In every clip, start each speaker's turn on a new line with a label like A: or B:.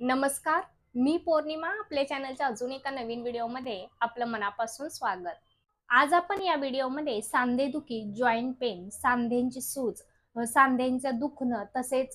A: नमस्कार मी पौर्णिमा आपल्या चॅनलच्या अजून एका नवीन व्हिडिओमध्ये आपलं मनापासून स्वागत. आज आपण या व्हिडिओमध्ये सांधेदुखी जॉईंट पेन सांधेंची सूज अ, सांधेंचं दुखणं तसेच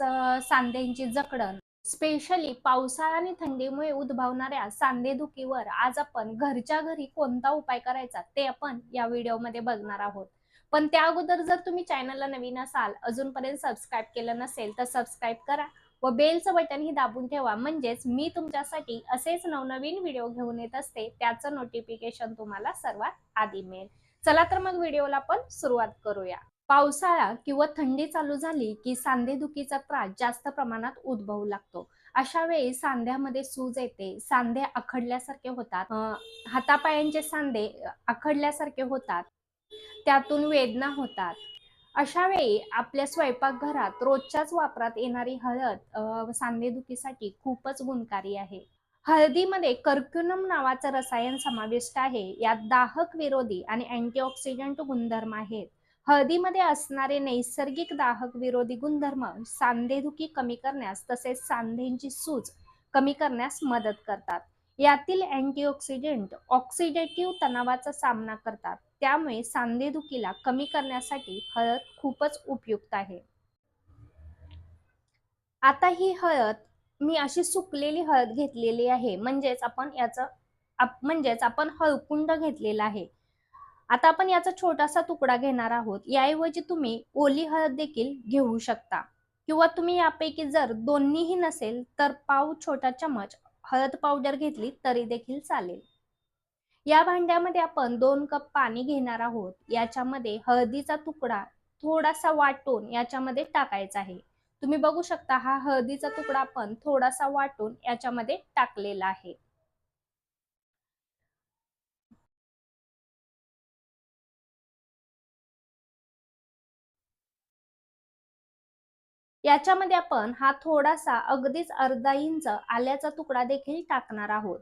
A: सांधेंची जकडण स्पेशली पावसाळा आणि थंडीमुळे उद्भवणाऱ्या सांधेदुखीवर आज आपण घरच्या घरी कोणता उपाय करायचा ते आपण या व्हिडिओमध्ये बघणार आहोत. पण त्या अगोदर जर तुम्ही चॅनलला नवीन असाल अजूनपर्यंत सबस्क्राईब केलं नसेल तर सबस्क्राईब करा. व बेलचं बटन ही दाबून ठेवा. म्हणजेच मी तुमच्यासाठी असेच नवनवीन व्हिडिओ घेऊन येत असते त्याचं नोटिफिकेशन तुम्हाला सर्वात आधी मिळेल. चला तर मग व्हिडिओला आपण सुरुवात करूया. पावसाळा किंवा थंडी चालू झाली की सांधेदुखीचा त्रास जास्त प्रमाणात उद्भवू लागतो. अशा वेळी सांध्यामध्ये सूज येते सांधे आखडल्यासारखे होतात हातापायांचे सांधे आखडल्यासारखे होतात त्यातून वेदना होतात. अशा वेळी आपल्या स्वयंपाकघरात रोजच्याच वापरात येणारी हळद सांधेदुखीसाठी खूपच गुणकारी आहे. हळदीमध्ये कर्क्युनम नावाचं रसायन समाविष्ट आहे. यात दाहक विरोधी आणि अँटीऑक्सिडंट गुणधर्म आहेत. हळदीमध्ये असणारे नैसर्गिक दाहक विरोधी गुणधर्म सांधेदुखी कमी करण्यास तसेच सांधेंची सूज कमी करण्यास मदत करतात. यातील अँटीऑक्सिडेंट ऑक्सिडेटिव्ह तणावाचा सामना करतात. त्यामुळे सांधेदुखीला कमी करण्यासाठी हळद खूपच उपयुक्त आहे. आता ही हळद मी अशी सुकलेली हळद घेतलेली आहे. म्हणजेच आपण याचं म्हणजेच आपण हळकुंड घेतलेला आहे. आता आपण याचा छोटासा तुकडा घेणार आहोत. याऐवजी तुम्ही ओली हळद देखील घेऊ शकता. किंवा तुम्ही यापैकी जर दोन्हीही नसेल तर पाव छोटा चमच हळद पावडर घेतली तरी देखील चालेल. या भांड्यामध्ये आपण दोन कप पाणी घेणार आहोत. याच्यामध्ये हळदीचा तुकडा थोडासा वाटून याच्यामध्ये टाकायचा आहे. तुम्ही बघू शकता हा हळदीचा तुकडा आपण थोडासा वाटून याच्यामध्ये टाकलेला आहे. याच्यामध्ये आपण हा थोडासा अगदीच अर्धा इंच आल्याचा तुकडा देखील टाकणार आहोत.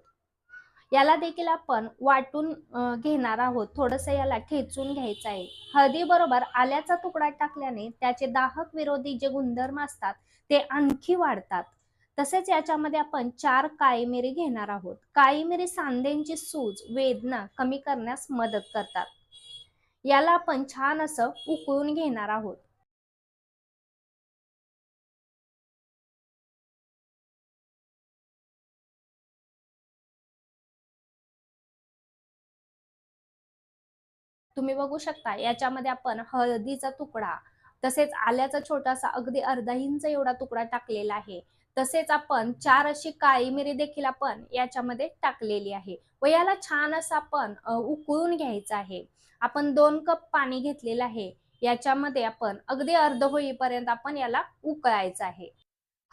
A: याला देखील आपण वाटून घेणार आहोत. थोडस याला ठेचून घ्यायचं आहे. हळदी बरोबर आल्याचा तुकडा टाकल्याने त्याचे दाहक विरोधी जे गुणधर्म असतात ते आणखी वाढतात. तसेच याच्यामध्ये आपण चार काळी मिरी घेणार आहोत. काळी मिरी सांध्यांची सूज वेदना कमी करण्यास मदत करतात. याला आपण छान असं उकळून घेणार आहोत. तुम्ही बघू शकता याच्यामध्ये आपण हळदीचा तुकडा तसेच आल्याचा छोटासा अगदी अर्धा इंच एवढा तुकडा टाकलेला आहे. तसेच आपण चार अशी काळी मिरी देखील आपण याच्यामध्ये टाकलेली आहे. व याला छान असं आपण उकळून घ्यायचं आहे. आपण दोन कप पाणी घेतलेलं आहे. याच्यामध्ये आपण अगदी अर्ध होईपर्यंत आपण याला उकळायचं आहे.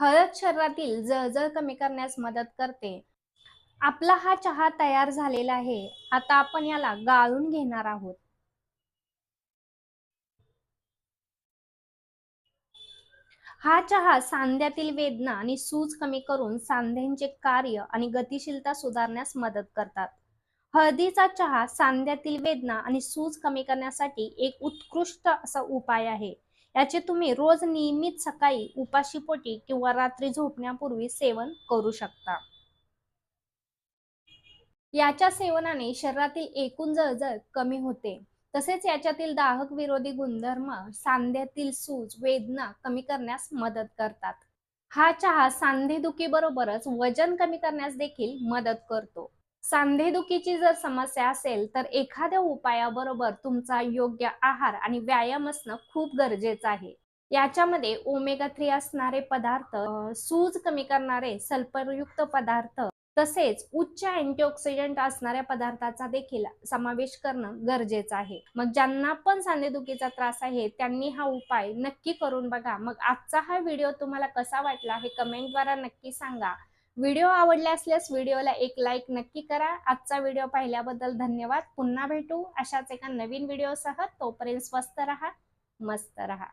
A: हळद शरीरातील जळजळ कमी करण्यास मदत करते. आपला हा चहा तयार झालेला आहे. आता आपण याला गाळून घेणार आहोत. हा चहा सांध्यातील वेदना आणि सूज कमी करून सांध्यांचे कार्य आणि गतिशीलता सुधारण्यास मदत करतात. हळदीचा चहा सांध्यातील वेदना आणि सूज कमी करण्यासाठी एक उत्कृष्ट असा उपाय आहे. याचे तुम्ही रोज नियमित सकाळी उपाशीपोटी किंवा रात्री झोपण्यापूर्वी सेवन करू शकता. याच्या सेवनाने शरीरातील एकूण जळजळ कमी होते. तसेच याच्यातील दाहक विरोधी गुणधर्म सांध्यातील सूज वेदना कमी करण्यास मदत करतात. हा चहा सांधेदुखी बरोबरच वजन कमी करण्यास देखील मदत करतो. सांधेदुखीची जर समस्या असेल तर एखाद्या उपायाबरोबर तुमचा योग्य आहार आणि व्यायाम असणं खूप गरजेचं आहे. याच्यामध्ये ओमेगा थ्री असणारे पदार्थ सूज कमी करणारे सल्फरयुक्त पदार्थ तसेच उच्च अँटीऑक्सिडंट असणाऱ्या पदार्थाचा देखील समावेश करणं गरजेचं आहे. मग ज्यांना पण सांधेदुखीचा त्रास आहे त्यांनी हा उपाय नक्की करून बघा. मग आजचा हा व्हिडिओ तुम्हाला कसा वाटला हे कमेंटद्वारा नक्की सांगा. व्हिडिओ आवडला असल्यास व्हिडिओला एक लाईक नक्की करा. आजचा व्हिडिओ पाहिल्याबद्दल धन्यवाद. पुन्हा भेटू अशाच एका नवीन व्हिडिओसह तोपर्यंत स्वस्त रहा मस्त रहा.